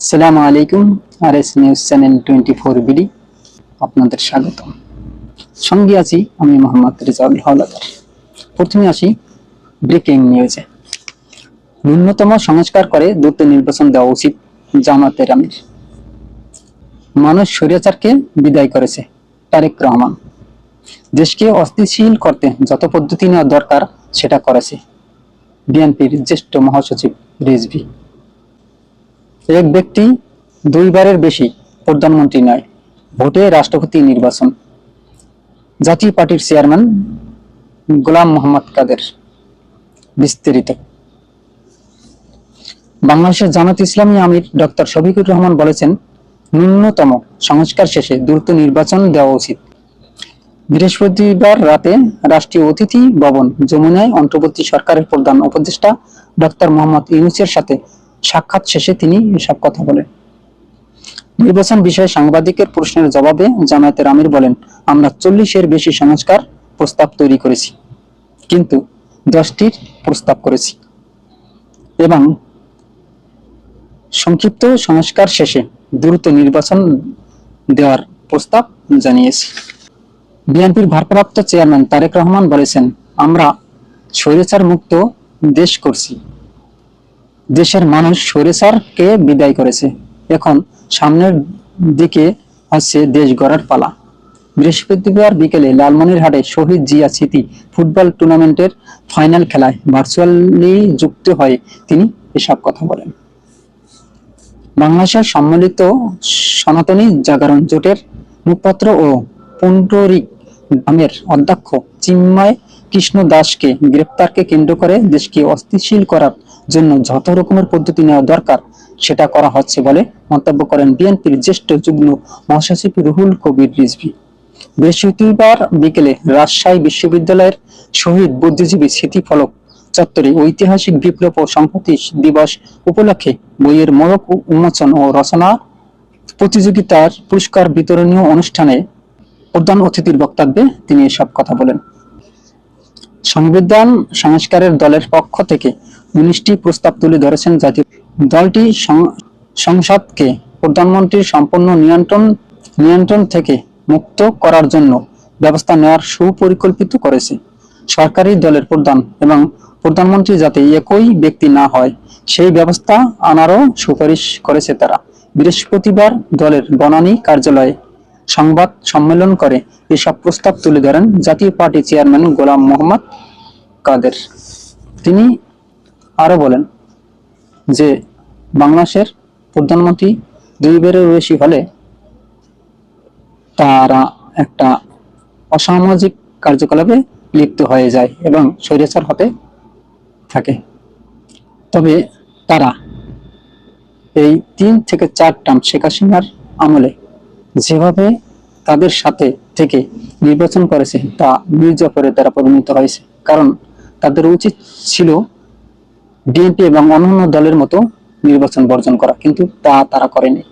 সালামু আলাইকুম R S news channel twenty four BD, আপনাদের স্বাগত সঙ্গে আছি আমি মোহাম্মদ রেজাউল হাওলাদার। প্রথমে আসি ব্রেকিং নিউজে। ন্যূনতম সংস্কার করে দ্রুত নির্বাচন দেওয়া উচিত জামাতের আমির মানুষ স্বৈরাচারকে বিদায় করেছে তারেক রহমান। দেশকে অস্থিতিশীল করতে যত পদ্ধতি নেওয়া দরকার, সেটা করেছে। বিএনপির জ্যেষ্ঠ মহাসচিব রিজভি। এক ব্যক্তি দুইবারের বেশি প্রধানমন্ত্রী নয়, ভোটে রাষ্ট্রপতি নির্বাচন। জাতীয় পার্টির চেয়ারম্যান গোলাম মোহাম্মদ কাদের। বিস্তারিত। বাংলাদেশের জামাত ইসলামী আমির ডক্টর শফিকুর রহমান বলেছেন, ন্যূনতম সংস্কার শেষে দ্রুত নির্বাচন দেওয়া উচিত। বৃহস্পতিবার রাতে রাষ্ট্রীয় অতিথি ভবন যমুনায় অন্তর্বর্তী সরকারের প্রধান উপদেষ্টা ডক্টর মোহাম্মদ ইউনুসের সাথে সাক্ষাৎ শেষে তিনি এসব কথা বলেন। নির্বাচন বিষয়ে সাংবাদিকের প্রশ্নের জবাবে জামায়াতের আমির বলেন, আমরা চল্লিশের বেশি সংস্কার প্রস্তাব তৈরি করেছি, কিন্তু দশটির প্রস্তাব করেছি। এবং সংক্ষিপ্ত সংস্কার শেষে দ্রুত নির্বাচন দেওয়ার প্রস্তাব জানিয়েছি। বিএনপির ভারপ্রাপ্ত চেয়ারম্যান তারেক রহমান বলেছেন, আমরা স্বৈরাচার মুক্ত দেশ করছি। দেশের মানুষ স্বৈরাচারকে বিদায় করেছে। এখন সামনের দিকে হচ্ছে দেশ গড়ার পালা। বৃহস্পতিবার বিকেলে লালমনিরহাটে শহীদ জিয়া স্মৃতি ফুটবল টুর্নামেন্টের ফাইনাল খেলায় ভার্চুয়ালি যুক্ত হয়ে তিনি এসব কথা বলেন। বাংলাদেশের সম্মিলিত সনাতনী জাগরণ জোটের মুখপাত্র ও পুন্ডরিক গ্রামের অধ্যক্ষ চিন্ময় কৃষ্ণ দাসকে গ্রেপ্তারকে কেন্দ্র করে দেশকে অস্থিতিশীল করার জন্য যত রকমের পদ্ধতি নেওয়া দরকার, সেটা করা হচ্ছে বলে মন্তব্য করেন বিএনপির জ্যেষ্ঠ যুগ্ম মহাসচিব রুহুল কবির রিজভি। বৃহস্পতিবার বিকেলে রাজশাহী বিশ্ববিদ্যালয়ের শহীদ বুদ্ধিজীবী স্মৃতিফলক চত্বরে ঐতিহাসিক বিপ্লব ও সংহতি দিবস উপলক্ষে বইয়ের মোড়ক উন্মোচন ও রচনা, প্রতিযোগিতার পুরস্কার বিতরণীয় অনুষ্ঠানে প্রধান অতিথির বক্তব্যে তিনি এসব কথা বলেন। সংবিধান সংস্কারের দলের পক্ষ থেকে উনিশটি প্রস্তাব তুলে ধরেছেন জাতীয় দলটি সংসদকে প্রধানমন্ত্রীর সম্পূর্ণ নিয়ন্ত্রণ নিয়ন্ত্রণ থেকে মুক্ত করার জন্য ব্যবস্থা নেওয়ার সুপরিকল্পিত করেছে। সরকারি দলের প্রধান এবং প্রধানমন্ত্রী যাতে একই ব্যক্তি না হয়, সেই ব্যবস্থা আনারও সুপারিশ করেছে তারা। বৃহস্পতিবার দলের বনানী কার্যালয়ে সংবাদ সম্মেলন করে এসব প্রস্তাব তুলে ধরেন জাতীয় পার্টি চেয়ারম্যান গোলাম মোহাম্মদ কাদের। তিনি আরও বলেন যে বাংলাদেশের প্রধানমন্ত্রী দুইবারের বেশি হলে তারা একটা অসামাজিক কার্যকলাপে লিপ্ত হয়ে যায় এবং স্বৈরাচার হতে থাকে। তবে তারা এই তিন থেকে চার টার্ম শেখ হাসিনার আমলে যেভাবে তাদের সাথে থেকে নির্বাচন করেছে তা মির্জাফরের দ্বারা পরিণত হয়েছে। কারণ তাদের উচিত ছিল বিএনপি এবং অন্যান্য দলের মতো নির্বাচন বর্জন করা, কিন্তু তা তারা করেনি।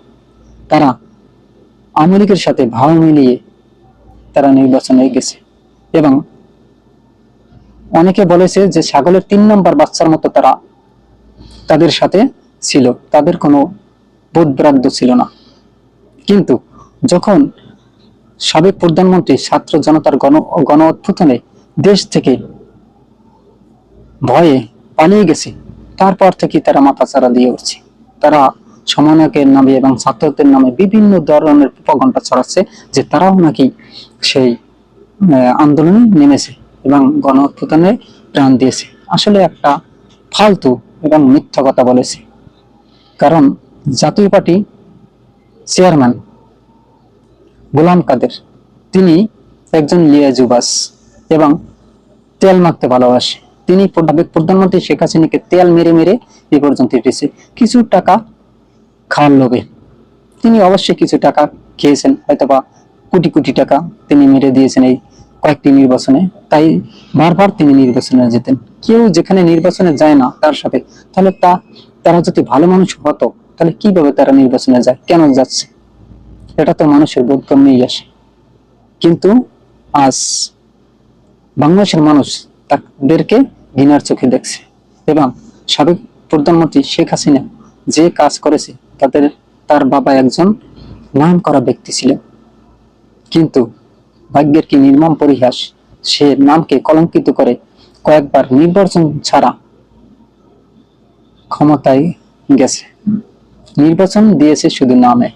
তারা আওয়ামী লীগের সাথে ভাব মিলিয়ে তারা নির্বাচনে গেছে এবং অনেকে বলেছে যে ছাগলের তিন নম্বর বাচ্চার মতো তারা তাদের সাথে ছিল, তাদের কোনো বোধব্রাদ্য ছিল না। কিন্তু যখন সাবেক প্রধানমন্ত্রী, ছাত্র জনতার গণ গণ অভ্যুত্থানে দেশ থেকে ভয়ে পালিয়ে গেছে তারপর থেকে তারা মাথাচাড়া দিয়ে উঠছে। তারা সমন্বয়কের নামে এবং ছাত্রদের নামে বিভিন্ন ধরনের প্রপাগণ্ডা ছড়াচ্ছে যে তারাও নাকি সেই আন্দোলনে নেমেছে এবং গণ অভ্যুত্থানে প্রাণ দিয়েছে। আসলে একটা ফালতু এবং মিথ্যা কথা বলেছে। কারণ জাতীয় পার্টি চেয়ারম্যান গোলাম কাদের, তিনি একজন লিয়াজুবাস এবং তেল মাখতে ভালোবাসে। তিনি প্রধানমন্ত্রী শেখ হাসিনাকে তেল মেরে মেরে এ পর্যন্ত এসেছে কিছু টাকা খাওয়ার লোভে। তিনি অবশ্যই কিছু টাকা খেয়েছেন, হয়তোবা কোটি কোটি টাকা তিনি মেরে দিয়েছেন এই কয়েকটি নির্বাচনে। তাই বারবার তিনি নির্বাচনে যেতেন। কেউ যেখানে নির্বাচনে যায় না তার সাথে, তাহলে তা তারা যদি ভালো মানুষ হতো, তাহলে কীভাবে তারা নির্বাচনে যায়? কেন যাচ্ছে? এটা তো মানুষের বোধগম্যই আসে। কিন্তু আজ বাংলাদেশের মানুষ তাদেরকে ঘৃণার চোখে দেখছে। এবং সাবেক প্রধানমন্ত্রী শেখ হাসিনা যে কাজ করেছে, তাদের, তার বাবা একজন নাম করা ব্যক্তি ছিলেন। কিন্তু ভাগ্যের কি নির্মম পরিহাস, সে নামকে কলঙ্কিত করে কয়েকবার নির্বাচন ছাড়া ক্ষমতায় গেছে। নির্বাচন দিয়েছে শুধু নামে।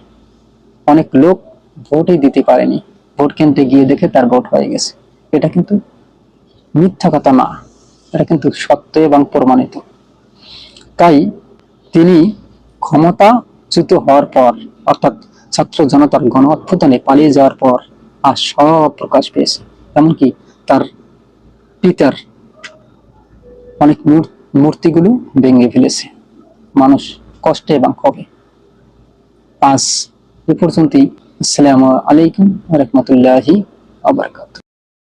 অনেক লোক ভোটই দিতে পারেনি। ভোট কেন্দ্রে গিয়ে দেখে তার ভোট হয়ে গেছে। এটা কিন্তু মিথ্যা কথা না, এটা কিন্তু সত্য এবং প্রমাণিত। তাই তিনি ক্ষমতাচ্যুত হওয়ার পর, অর্থাৎ ছাত্র জনতার গণ অভ্যুত্থানে পালিয়ে যাওয়ার পর, আর সব প্রকাশ পেয়েছে। এমনকি তার পিতার অনেক মূর- মূর্তিগুলো ভেঙে ফেলেছে। মানুষ কষ্টে এবং কবে আজ এ পর্যন্তই। আসসালামু আলাইকুম রহমতুল্লাহি আবরকাত